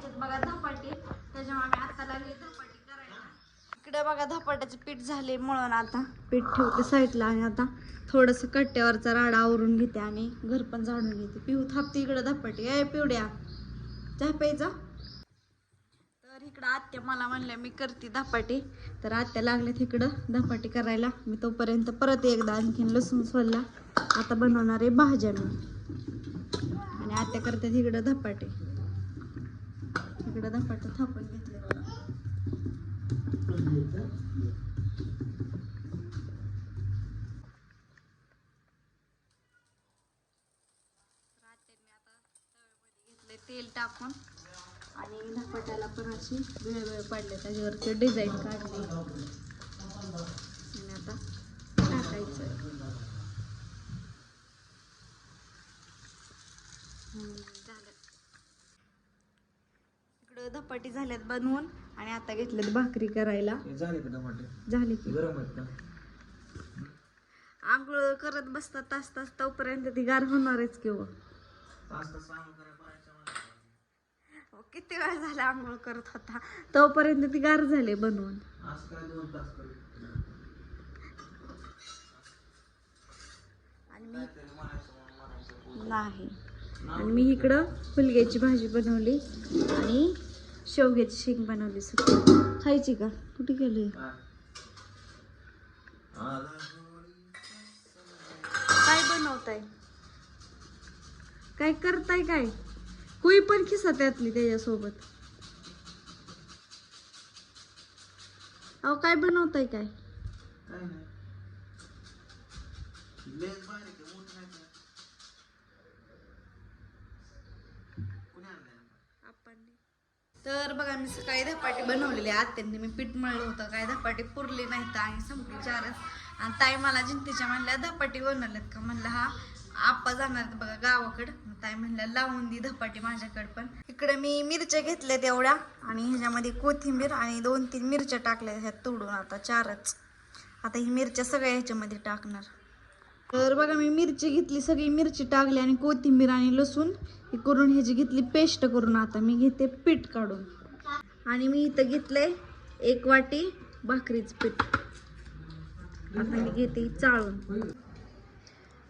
करायच्यात बघा धपाटे. त्याच्यामुळे आम्ही आता लागले धपाटे करायला. इकडे बघा धपाट्याचे पीठ झाले मळून आता. पीठ ठेवते साईडला आणि आता थोडंसं कट्ट्यावरचा राडा आवरून घेते आणि घर पण झाडून घेते. पिऊ थापते इकडे धपाटे. ए पिवड्या. चहा प्यायचा तर इकडं आत्या मला म्हणल्या मी करते धपाटे. तर आत्या लागल्यात इकडं धपाटे करायला. मी तोपर्यंत परत एकदा आणखीन लसूण सोलला. आता बनवणार आहे भाज्या मी. आणि आत्या करते इकडं धपाटे. इकडं धपाटे थापून घेतले बघा. आता तेल टाकून. आणि धपाट्याला पण अशी वेळ वेळ पडले त्याच्यावरती डिझाईन काढली. आणि आता टाकायचं हम्म, झालं इकडं धपाटी झाल्यात बनवून आणि आता घेतल्यात भाकरी करायला. हे झाले का टमाटे झाली की. गरम आहेत का? आंघोळ करत बसतात तास तास तोपर्यंत ती गार होणारच किंवा बाहेरच्या माणसाला. किती वेळ झाला आंघोळ करत होता? तोपर्यंत ती गार झाले बनवून. आणि मी. नाही. आणि मी इकडं फुलग्याची भाजी बनवली आणि शेवग्याची शेंग बनवली सुकी खायची का? कुठे गेली? काय? काय बनवताय? काय करताय काय? कुई पण खिसा त्यातली त्याच्यासोबत. अहो काय बनवताय काय? आपण तर बघा मी सकाळी धपाटे बनवलेले आत्यांनी मी पीठ मळलं होतं. काय धपाटे पुरले नाहीत. आणि संपली चारच. आणि ताई मला जिंतीच्या म्हणल्या धपाटे बनवल्यात का? म्हणलं हा आप्पा जाणार बघा गावाकडं. ताई म्हणल्या लावून दी धपाटे माझ्याकडे पण. इकडे मी मिरच्या घेतल्या तेवढ्या आणि ह्याच्यामध्ये कोथिंबीर आणि दोन तीन मिरच्या टाकल्या ह्यात तोडून आता चारच. आता ही मिरच्या सगळ्या ह्याच्यामध्ये टाकणार. तर बघा मी मिरची घेतली सगळी मिरची टाकली आणि कोथिंबीर आणि लसूण हे करून ह्याची घेतली पेस्ट करून आता मी घेते पीठ काढून. आणि मी इथं घेतलंय एक वाटी भाकरीचं पीठ. आता मी घेते चाळून.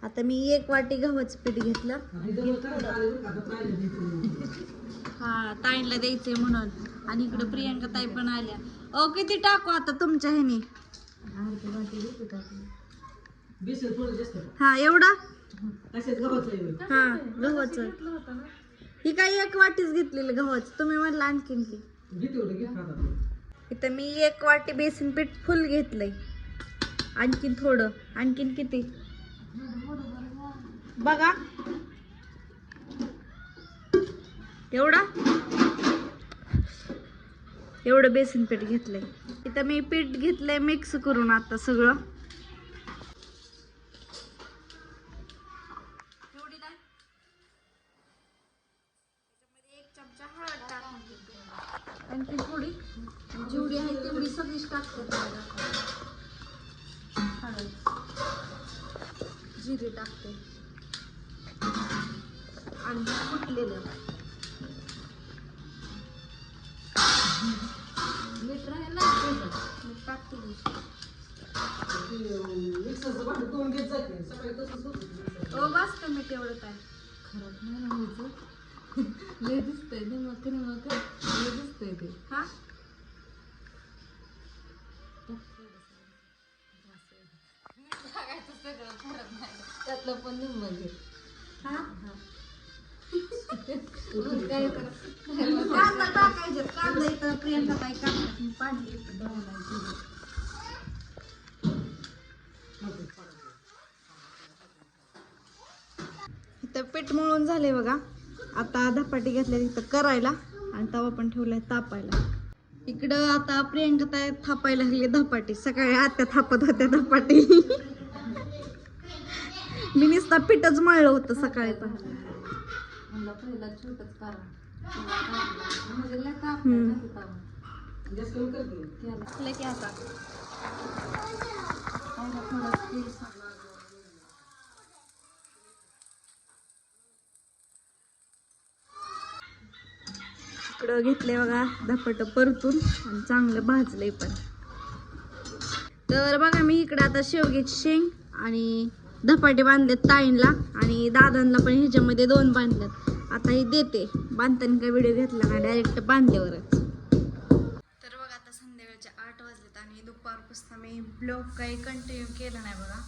आता मी एक वाटी गव्हाचं पीठ घेतलं. हा ताईला द्यायचंय म्हणून. आणि इकडे प्रियंका ताई पण आल्या. अ किती टाकू आता तुमच्या ह्याने? हा एवढा? हा गव्हाचं. ही काही एक वाटीच घेतलेली गव्हाचं. तुम्ही म्हणलं आणखीन की इथं मी एक वाटी बेसन पीठ फुल घेतलंय. आणखीन थोडं. आणखीन किती? बघा. एवढा? एवढं बेसन पीठ घेतलंय. इथं मी पीठ घेतलंय मिक्स करून आता सगळं. घेते आणखी थोडी जेवढी आहे तेवढी सगळीच टाकते. हळद. जिरे टाकते. आणि फुटलेलं. मीठ राहील मीठ. टाकते मी. ओ बस का मीठ एवढं काय. दिसतंय ते मग दिसतंय. ते हा त्यातलं पण हा? काय कांदा टाकायचे. कांदा इथं प्रियंका ताई काढतात मी पाणी इथं बनवायची इथं पीठ मळून झाले बघा. आता धपाटी घेतल्या इथं करायला. आणि तवा पण ठेवलाय तापायला. इकडं आता प्रियंका ताई थापायला लागली धपाटी. सकाळी आत्या थापत होत्या धपाटी. मी नुसता पीठच मळलं होतं सकाळी पण. म्हणलं पहिला इकडं घेतलंय बघा. धपाट परतून आणि चांगलं भाजलंय पण. तर बघा मी इकडं आता शेवग्याची शेंग आणि धपाटे बांधलेत ताईंला आणि दादांना पण ह्याच्यामध्ये दोन बांधलेत आता हे देते. बांधताना काय व्हिडिओ घेतला ना डायरेक्ट बांधल्यावरच. तर बघा आता संध्याकाळच्या आठ वाजलेत आणि दुपारपासून मी ब्लॉग काही कंटिन्यू केला नाही बघा.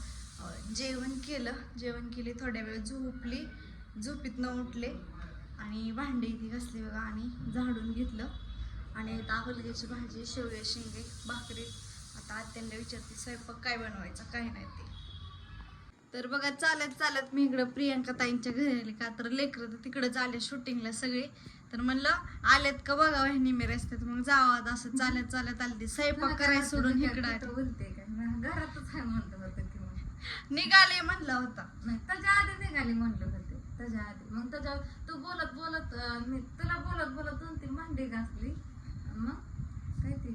जेवण केलं. जेवण केले थोड्या वेळ झोपली. झोपीतनं उठले. आणि भांडी इथे घासली बघा आणि झाडून घेतलं. आणि दाबलग्याची भाजी शेवया शेंगे भाकरी. आता आत्यांना विचारते स्वयंपाक काय बनवायचा काय नाही ते. तर बघा चालत चालत मी इकडं प्रियांका ताईंच्या घरी आले का? तर लेकरं तर तिकडे आले शूटिंगला सगळे. तर म्हणलं आलेत का बघा वहिनी मी रस्त्यात. मग जावं असं चालत चालत आले ते. स्वयंपाक करायला सोडून इकडं बोलते घरातच आहे म्हणलं होतं की मग. निघाले म्हणला होता. नाही त्याच्या आधी निघाली म्हणलं त्याच्या आधी मग त्याच्या तू बोलत बोलत मी तुला बोलत बोलत दोन तीन भांडी घासली. मग काय ते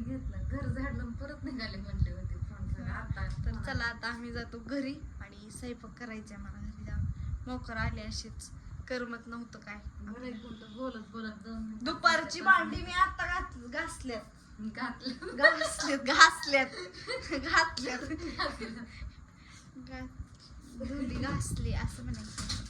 घेतलं. घर झाडलं परत निघाले म्हणले होते फोन आता तर चला आता आम्ही जातो घरी आणि स्वयंपाक करायचंय मला घरी. जाऊन मोकर आले अशीच करमत नव्हतं काय. बोलत. बोलत मिनिटं दुपारची भांडी मी आता घात घासल्यात. घासल्यात घासल्यात. घातल्यात. घासली असं म्हणायचं.